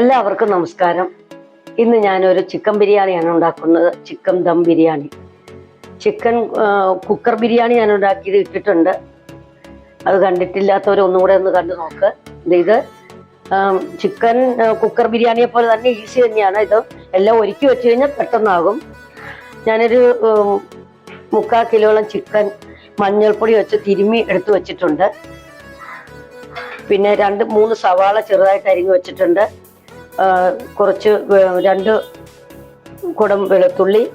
എല്ലാവർക്കും നമസ്കാരം. ഇന്ന് ഞാനൊരു ചിക്കൻ ബിരിയാണിയാണ് ഉണ്ടാക്കുന്നത്. Chicken dum biryani. Chicken cooker biryani ഞാൻ ഉണ്ടാക്കിയത് ഇട്ടിട്ടുണ്ട്. അത് കണ്ടിട്ടില്ലാത്തവർ ഒന്നും കൂടെ ഒന്ന് കണ്ടു നോക്ക്. ഇത് ചിക്കൻ കുക്കർ ബിരിയാണിയെ പോലെ തന്നെ ഈസി തന്നെയാണ്. ഇത് എല്ലാം ഒരുക്കി വെച്ച് കഴിഞ്ഞാൽ പെട്ടെന്നാകും. ഞാനൊരു മുക്കാൽ കിലോളം ചിക്കൻ മഞ്ഞൾപ്പൊടി വെച്ച് തിരുമ്മി എടുത്ത് വെച്ചിട്ടുണ്ട്. പിന്നെ രണ്ട് മൂന്ന് സവാള ചെറുതായിട്ട് അരിഞ്ഞു വെച്ചിട്ടുണ്ട്. കുറച്ച് രണ്ട് കുടം വെളുത്തുള്ളി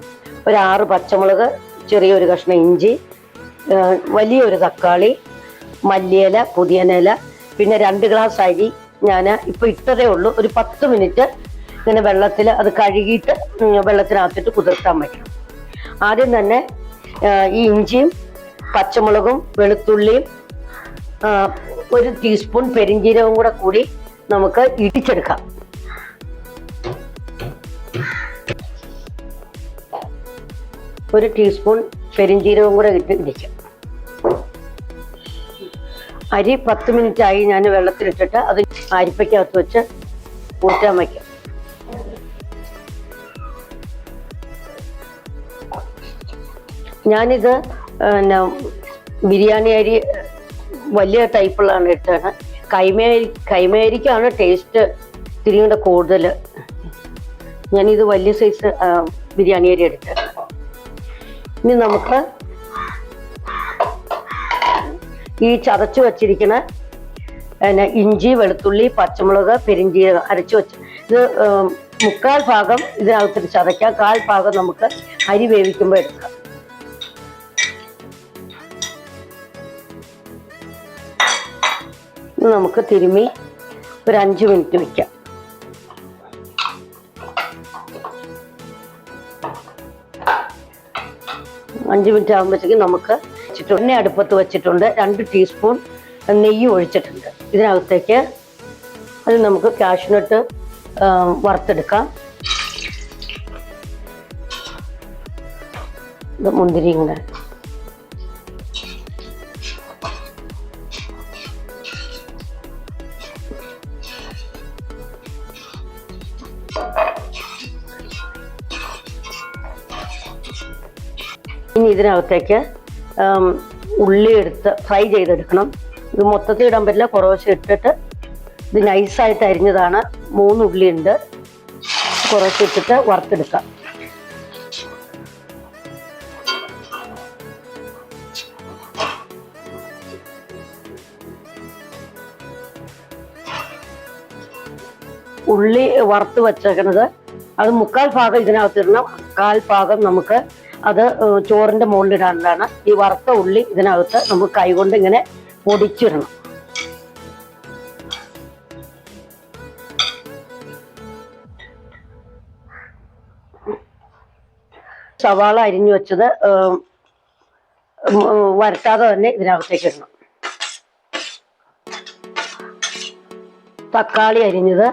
ഒരു ആറ് പച്ചമുളക് ചെറിയൊരു കഷ്ണം ഇഞ്ചി വലിയൊരു തക്കാളി മല്ലിയില പുതിയനില പിന്നെ രണ്ട് ഗ്ലാസ് അരി ഞാൻ ഇപ്പോൾ ഇട്ടതേ ഉള്ളൂ. ഒരു പത്ത് മിനിറ്റ് ഇങ്ങനെ വെള്ളത്തിൽ അത് കഴുകിയിട്ട് വെള്ളത്തിനകത്തിട്ട് കുതിർത്താൻ വയ്ക്കണം ആദ്യം തന്നെ ഈ ഇഞ്ചിയും പച്ചമുളകും വെളുത്തുള്ളിയും ഒരു ടീസ്പൂൺ പെരിഞ്ജീരകം കൂടെ കൂടി നമുക്ക് ഇടിച്ചെടുക്കാം. ഒരു ടീസ്പൂൺ പെരിഞ്ചീരകം കൂടെ ഇട്ട് ഇടിക്കാം അരി പത്ത് മിനിറ്റ് ആയി ഞാൻ വെള്ളത്തിലിട്ടിട്ട് അത് അരിപ്പയ്ക്കകത്ത് വെച്ച് ഊറ്റാൻ വയ്ക്കാം ഞാനിത് പിന്നെ ബിരിയാണി അരി വലിയ ടൈപ്പുള്ളതാണ് ഇട്ടത്. കൈമേരി കൈമേരിക്കാണ് ടേസ്റ്റ് ഇത്തിരി കൂടെ കൂടുതൽ ഞാനിത് വലിയ സൈസ് ബിരിയാണി അരി എടുത്തത്. ഇനി നമുക്ക് ഈ ചതച്ചു വച്ചിരിക്കുന്ന പിന്നെ ഇഞ്ചി വെളുത്തുള്ളി പച്ചമുളക് പെരിഞ്ചീരകം അരച്ചു വെച്ച് ഇത് മുക്കാൽ ഭാഗം ഇതിനകത്തിട്ട് ചതയ്ക്കാം. കാൽ ഭാഗം നമുക്ക് അരി വേവിക്കുമ്പോൾ എടുക്കാം. നമുക്ക് തിരുമ്മി ഒരു അഞ്ച് മിനിറ്റ് വെക്കാം. അഞ്ച് മിനിറ്റ് ആകുമ്പോഴത്തേക്കും നമുക്ക് എണ്ണ അടുപ്പത്ത് വെച്ചിട്ടുണ്ട്. രണ്ട് ടീസ്പൂൺ നെയ്യ് ഒഴിച്ചിട്ടുണ്ട്. ഇതിനകത്തേക്ക് അത് നമുക്ക് കാഷ്നട്ട് വറുത്തെടുക്കാം. മുന്തിരി മുന്തിരിയും ഇനി ഇതിനകത്തേക്ക് ഉള്ളി എടുത്ത് ഫ്രൈ ചെയ്തെടുക്കണം. ഇത് മൊത്തത്തിൽ ഇടാൻ പറ്റില്ല. കുറേശ്ശെ ഇട്ടിട്ട് ഇത് നൈസായിട്ട് അരിഞ്ഞതാണ്. മൂന്ന് ഉള്ളി ഉണ്ട് കുറേശ്ശെ ഇട്ടിട്ട് വറുത്തെടുക്കാം. ഉള്ളി വറുത്ത് വച്ചേക്കുന്നത് അത് മുക്കാൽ ഭാഗം ഇതിനകത്ത് ഇടണം കാൽ ഭാഗം നമുക്ക് അത് ചോറിന്റെ മുകളിലിടാനുള്ളതാണ്. ഈ വറുത്ത ഉള്ളി ഇതിനകത്ത് നമുക്ക് കൈകൊണ്ട് ഇങ്ങനെ പൊടിച്ചിടണം. സവാള അരിഞ്ഞു വെച്ചത് വരട്ടാതെ തന്നെ ഇതിനകത്തേക്ക് ഇടണം. തക്കാളി അരിഞ്ഞത്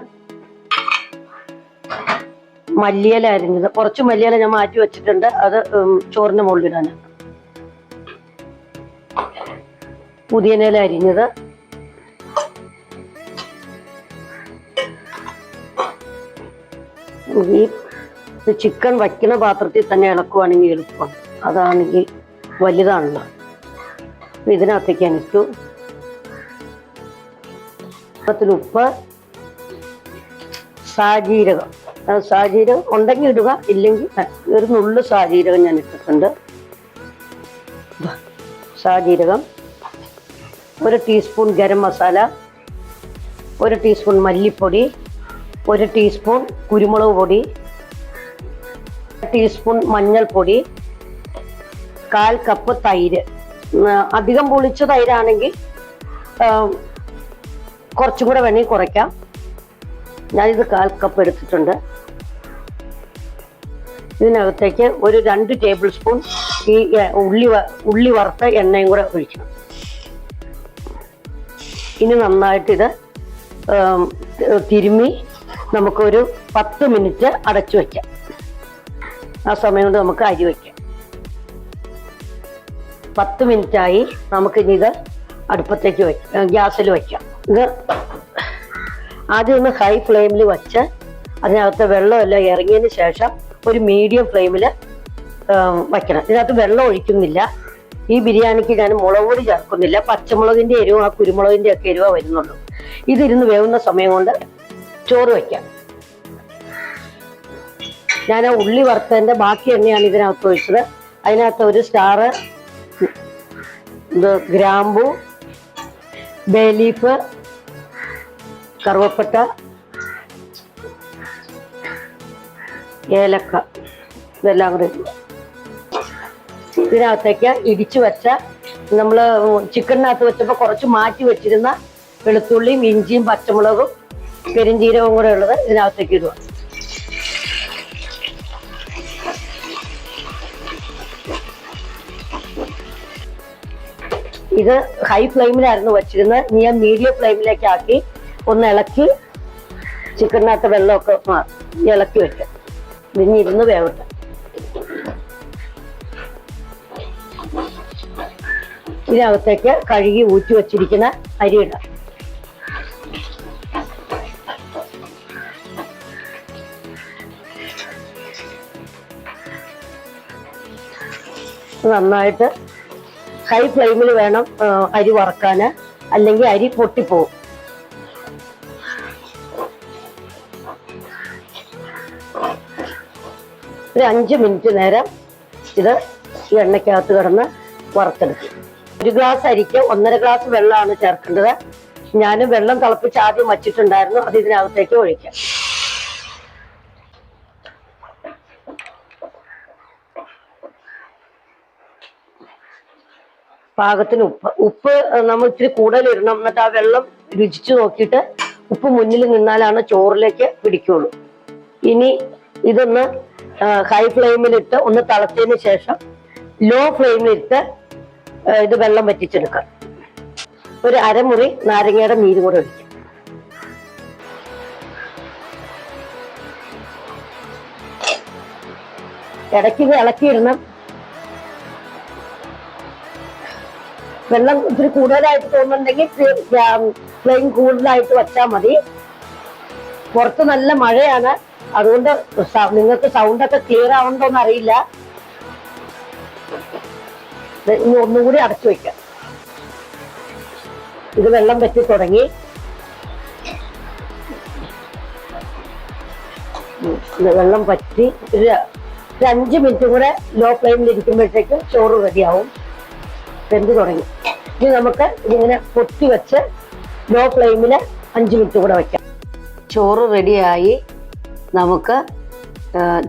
മല്ലിയില അരിഞ്ഞത് കുറച്ച് മല്ലിയില ഞാൻ മാറ്റി വെച്ചിട്ടുണ്ട്. അത് മുകളിൽ മുകളിലിടാൻ പുതിയനില അരിഞ്ഞത്. ഈ ചിക്കൻ വയ്ക്കുന്ന പാത്രത്തിൽ തന്നെ ഇളക്കുവാണെങ്കിൽ എളുപ്പമാണ് അതാണെങ്കിൽ വലുതാണല്ലോ. ഇതിനകത്തേക്ക് ഇട്ടു. പാത്രത്തിൽ ഉപ്പ് സാജീരകം. സാജീരകം ഉണ്ടെങ്കിൽ ഇടുക. ഇല്ലെങ്കിൽ ഒരു നുള്ളു സാഹചര്യം ഞാൻ ഇട്ടിട്ടുണ്ട്. സാജീരകം ഒരു ടീസ്പൂൺ ഗരം മസാല ഒരു ടീസ്പൂൺ മല്ലിപ്പൊടി ഒരു ടീസ്പൂൺ കുരുമുളക് പൊടി ടീസ്പൂൺ മഞ്ഞൾപ്പൊടി കാൽ കപ്പ് തൈര്. അധികം പൊളിച്ച തൈരാണെങ്കിൽ കുറച്ചും കൂടെ വേണമെങ്കിൽ കുറയ്ക്കാം. ഞാനിത് കാൽ കപ്പ് എടുത്തിട്ടുണ്ട്. ഇതിനകത്തേക്ക് ഒരു രണ്ട് ടേബിൾ സ്പൂൺ ഈ ഉള്ളി ഉള്ളി വറുത്ത എണ്ണയും കൂടെ ഒഴിക്കണം ഇനി നന്നായിട്ട് ഇത് തിരുമ്മി നമുക്കൊരു പത്ത് മിനിറ്റ് അടച്ചു വയ്ക്കാം ആ സമയം കൊണ്ട് നമുക്ക് അരി വയ്ക്കാം പത്ത് മിനിറ്റായി നമുക്കിനി ഇത് അടുപ്പത്തേക്ക് വയ്ക്കാം ഗ്യാസിൽ വയ്ക്കാം ഇത് ആദ്യം ഒന്ന് ഹൈ ഫ്ലെയിമിൽ വച്ച് അതിനകത്ത് വെള്ളമെല്ലാം ഇറങ്ങിയതിന് ശേഷം ഒരു മീഡിയം ഫ്ലെയിമിൽ വയ്ക്കണം. ഇതിനകത്ത് വെള്ളം ഒഴിക്കുന്നില്ല. ഈ ബിരിയാണിക്ക് ഞാൻ മുളക് പൊടി ചേർക്കുന്നില്ല. പച്ചമുളകിന്റെ എരിവും ആ കുരുമുളകിന്റെ ഒക്കെ എരിവ വരുന്നുള്ളൂ. ഇതിരുന്ന് വേവുന്ന സമയം കൊണ്ട് ചോറ് വയ്ക്കാം. ഞാൻ ആ ഉള്ളി വറുത്തതിന്റെ ബാക്കി എണ്ണയാണ് ഇതിനകത്ത് ഒഴിച്ചത്. അതിനകത്ത് ഒരു സ്റ്റാർ ഇത് ഗ്രാമ്പു ബേ ലീഫ് കറുവപ്പട്ട ഏലക്ക ഇതെല്ലാം കൂടെ. ഇതിനകത്തേക്ക് ഇടിച്ചു വെച്ച നമ്മൾ ചിക്കനകത്ത് വെച്ചപ്പോൾ കുറച്ച് മാറ്റി വെച്ചിരുന്ന വെളുത്തുള്ളിയും ഇഞ്ചിയും പച്ചമുളകും പെരിഞ്ചീരകവും കൂടെ ഉള്ളത് ഇതിനകത്തേക്ക് ഇടുക. ഇത് ഹൈ ഫ്ലെയിമിലായിരുന്നു വെച്ചിരുന്നത്. ഇനി ഞാൻ മീഡിയം ഫ്ലെയിമിലേക്ക് ആക്കി ഒന്ന് ഇളക്കി ചിക്കനകത്ത് വെള്ളമൊക്കെ ഇളക്കി വെക്കാം. ഇതിന് ഇരുന്ന് വേവട്ടെ. ഇതിനകത്തേക്ക് കഴുകി ഊറ്റി വച്ചിരിക്കുന്ന അരി ഇടാം. നന്നായിട്ട് ഹൈ ഫ്ലെയിമിൽ വേണം അരി വറക്കാന് അല്ലെങ്കിൽ അരി പൊട്ടിപ്പോവും. ഒരു അഞ്ച് മിനിറ്റ് നേരം ഇത് ഈ എണ്ണയ്ക്കകത്ത് കിടന്ന് വറുത്തെടുക്കും. ഒരു ഗ്ലാസ് അരിക്ക് ഒന്നര ഗ്ലാസ് വെള്ളമാണ് ചേർക്കേണ്ടത്. ഞാൻ വെള്ളം തിളപ്പിച്ച് ആദ്യം വച്ചിട്ടുണ്ടായിരുന്നു. അത് ഇതിനകത്തേക്ക് ഒഴിക്കാം. പാകത്തിന് ഉപ്പ്. ഉപ്പ് നമ്മൾ ഇത്തിരി കൂടുതൽ ഇടണം. എന്നിട്ട് ആ വെള്ളം രുചിച്ചു നോക്കിയിട്ട് ഉപ്പ് മുന്നിൽ നിന്നാലാണ് ചോറിലേക്ക് പിടിക്കുള്ളൂ. ഇനി ഇതൊന്ന് ഹൈ ഫ്ലെയിമിലിട്ട് ഒന്ന് തിളച്ചതിന് ശേഷം ലോ ഫ്ലെയിമിലിട്ട് ഇത് വെള്ളം വറ്റിച്ചെടുക്കാം ഒരു അരമുറി നാരങ്ങയുടെ നീര് കൂടെ ഒഴിക്കും ഇടയ്ക്ക് ഇളക്കിയിടണം. വെള്ളം ഇത്തിരി കൂടുതലായിട്ട് തോന്നുന്നുണ്ടെങ്കിൽ ഫ്ലെയിം കൂടുതലായിട്ട് വച്ചാൽ മതി. പുറത്ത് നല്ല മഴയാണ്. അതുകൊണ്ട് നിങ്ങൾക്ക് സൗണ്ട് ഒക്കെ ക്ലിയർ ആവുന്നുണ്ടോന്ന് അറിയില്ല. ഇനി ഒന്നും കൂടി അടച്ചു വെക്കാം. ഇത് വെള്ളം പറ്റി തുടങ്ങി. വെള്ളം പറ്റി ഒരു അഞ്ച് മിനിറ്റ് കൂടെ ലോ ഫ്ലെയിമിൽ ഇരിക്കുമ്പോഴത്തേക്കും ചോറ് റെഡിയാവും വെന്ത് തുടങ്ങി. ഇനി നമുക്ക് ഇതിങ്ങനെ പൊത്തി വെച്ച് ലോ ഫ്ലെയിമിൽ അഞ്ച് മിനിറ്റ് കൂടെ വെക്കാം. ചോറ് റെഡിയായി നമുക്ക്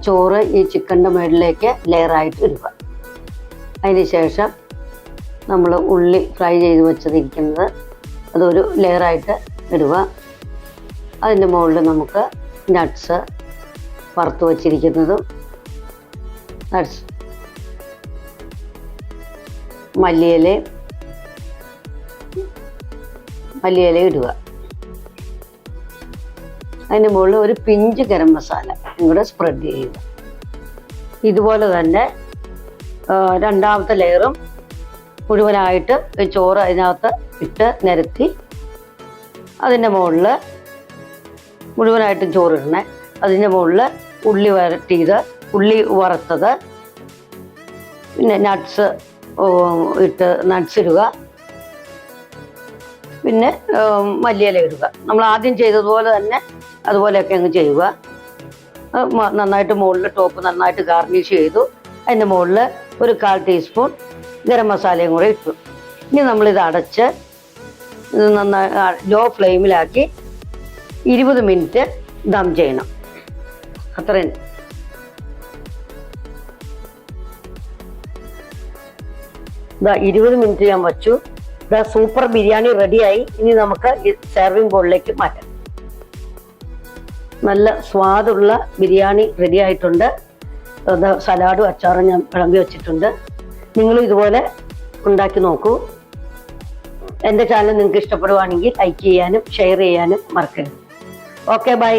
ചോറ് ഈ ചിക്കന്റെ മുകളിലേക്ക് ലെയറായിട്ട് ഇടുക. അതിന് ശേഷം നമ്മൾ ഉള്ളി ഫ്രൈ ചെയ്ത് വെച്ചതിരിക്കുന്നത് അതൊരു ലെയറായിട്ട് ഇടുക. അതിന്റെ മുകളിൽ നമുക്ക് നട്ട്സ് വറുത്ത് വച്ചിരിക്കുന്നതും നട്ട്സ് മല്ലിയില മല്ലിയില ഇടുക. അതിന് മുകളിൽ ഒരു പിഞ്ച് ഗരം മസാല കൂടെ സ്പ്രെഡ് ചെയ്യുക. ഇതുപോലെ തന്നെ രണ്ടാമത്തെ ലെയറും മുഴുവനായിട്ട് ചോറ് അതിനകത്ത് ഇട്ട് നിരത്തി അതിന്റെ മുകളിൽ മുഴുവനായിട്ടും ചോറിടണേ. അതിന്റെ മുകളിൽ ഉള്ളി വരട്ടിയത് ഉള്ളി വറുത്തത് പിന്നെ നട്ട്സ് ഇട്ട് നട്ട്സ് ഇടുക. പിന്നെ മല്ലിയില ഇടുക. നമ്മൾ ആദ്യം ചെയ്തതുപോലെ തന്നെ അതുപോലെയൊക്കെ അങ്ങ് ചെയ്യുക. നന്നായിട്ട് മുകളിൽ ടോപ്പ് നന്നായിട്ട് ഗാർണിഷ് ചെയ്തു. അതിന്റെ മുകളിൽ ഒരു കാൽ ടീസ്പൂൺ ഗരം മസാലയും കൂടെ ഇട്ടു. ഇനി നമ്മളിത് അടച്ച് നന്നായി ലോ ഫ്ലെയിമിലാക്കി ഇരുപത് മിനിറ്റ് ദം ചെയ്യണം. അത്രയും ഇതാ ഇരുപത് മിനിറ്റ് ഞാൻ വച്ചു. ഇതാ സൂപ്പർ ബിരിയാണി റെഡിയായി ഇനി നമുക്ക് സെർവിങ് ബോളിലേക്ക് മാറ്റാം. നല്ല സ്വാദുള്ള ബിരിയാണി റെഡി ആയിട്ടുണ്ട്. സലാഡും അച്ചാറും ഞാൻ വിളമ്പി വെച്ചിട്ടുണ്ട്. നിങ്ങളും ഇതുപോലെ ഉണ്ടാക്കി നോക്കൂ. എന്റെ ചാനൽ നിങ്ങൾക്ക് ഇഷ്ടപ്പെടുവാണെങ്കിൽ ലൈക്ക് ചെയ്യാനും ഷെയർ ചെയ്യാനും മറക്കരുത്. Okay bye